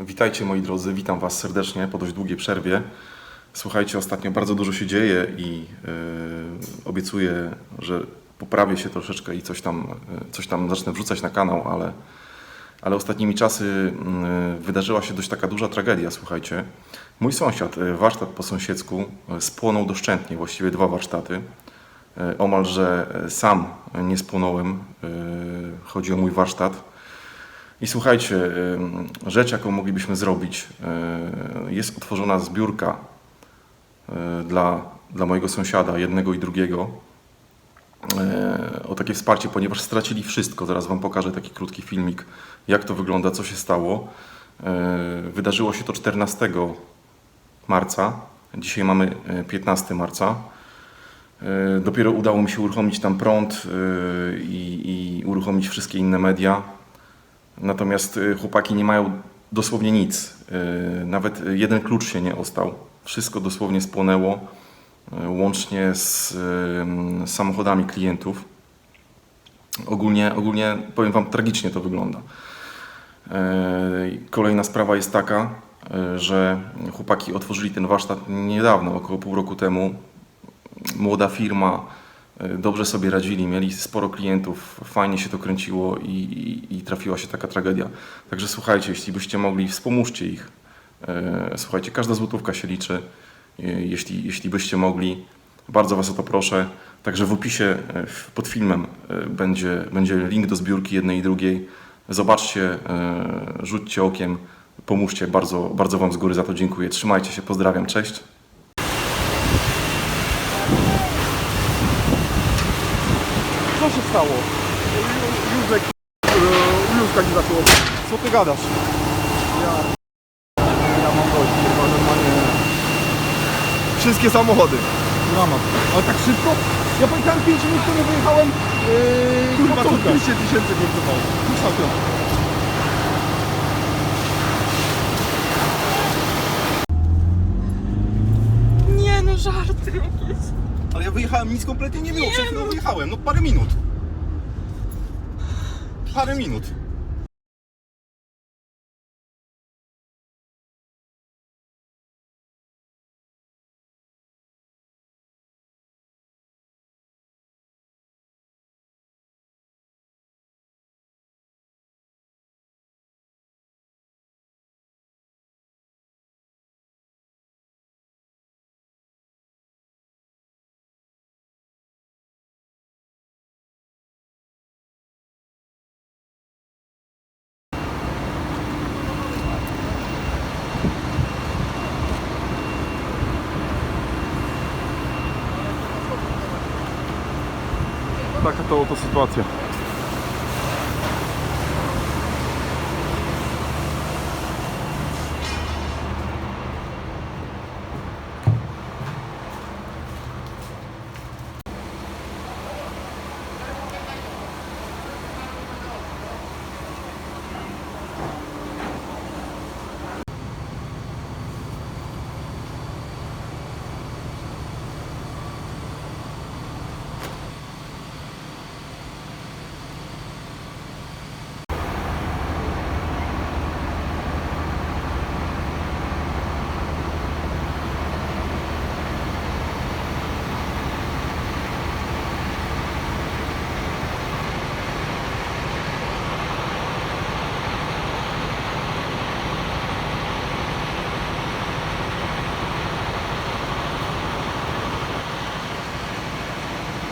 Witajcie moi drodzy, witam Was serdecznie po dość długiej przerwie. Słuchajcie, ostatnio bardzo dużo się dzieje i yy, obiecuję, że poprawię się troszeczkę i coś tam, yy, coś tam zacznę wrzucać na kanał, ale, ale ostatnimi czasy yy, wydarzyła się dość taka duża tragedia, słuchajcie. Mój sąsiad, yy, warsztat po sąsiedzku, yy, spłonął doszczętnie, właściwie dwa warsztaty. Yy, Omalże sam nie spłonąłem, yy, chodzi o mój warsztat. I słuchajcie, rzecz jaką moglibyśmy zrobić, y, jest otworzona zbiórka y, dla, dla mojego sąsiada, jednego i drugiego, y, o takie wsparcie, ponieważ stracili wszystko. Zaraz Wam pokażę taki krótki filmik, jak to wygląda, co się stało. Wydarzyło się to 14 marca, dzisiaj mamy y, 15 marca. Dopiero udało mi się uruchomić tam prąd i, i uruchomić wszystkie inne media. Natomiast y, chłopaki nie mają dosłownie nic. Y, Nawet jeden klucz się nie ostał. Wszystko dosłownie spłonęło, y, łącznie z samochodami klientów. Ogólnie, ogólnie powiem Wam, tragicznie to wygląda. Kolejna sprawa jest taka, że chłopaki otworzyli ten warsztat niedawno, około pół roku temu. Młoda firma, dobrze sobie radzili, mieli sporo klientów, fajnie się to kręciło i, i, i trafiła się taka tragedia. Także słuchajcie, jeśli byście mogli, wspomóżcie ich. Y, Słuchajcie, każda złotówka się liczy. Y, Jeśli, jeśli byście mogli, bardzo Was o to proszę. Także w opisie y, pod filmem y, będzie, będzie link do zbiórki jednej i drugiej. Zobaczcie, y, rzućcie okiem, pomóżcie. Bardzo, bardzo Wam z góry za to dziękuję. Trzymajcie się, pozdrawiam, cześć. Co się stało? Józek, yy, Józka nie zaczęło. Co ty gadasz? Ja... Ja mam dość, chyba normalnie... Wszystkie samochody. Dramat. Ale tak szybko? Ja pojechałem 5 minut, to nie wyjechałem yy, Kurwa, to 200 tysięcy kosztowało. Kształtem. Nie no, żarty jakieś. Ale ja wyjechałem, nic kompletnie nie było. Przed chwilą wyjechałem, no parę minut. Parę minut. Taka to oto sytuacja.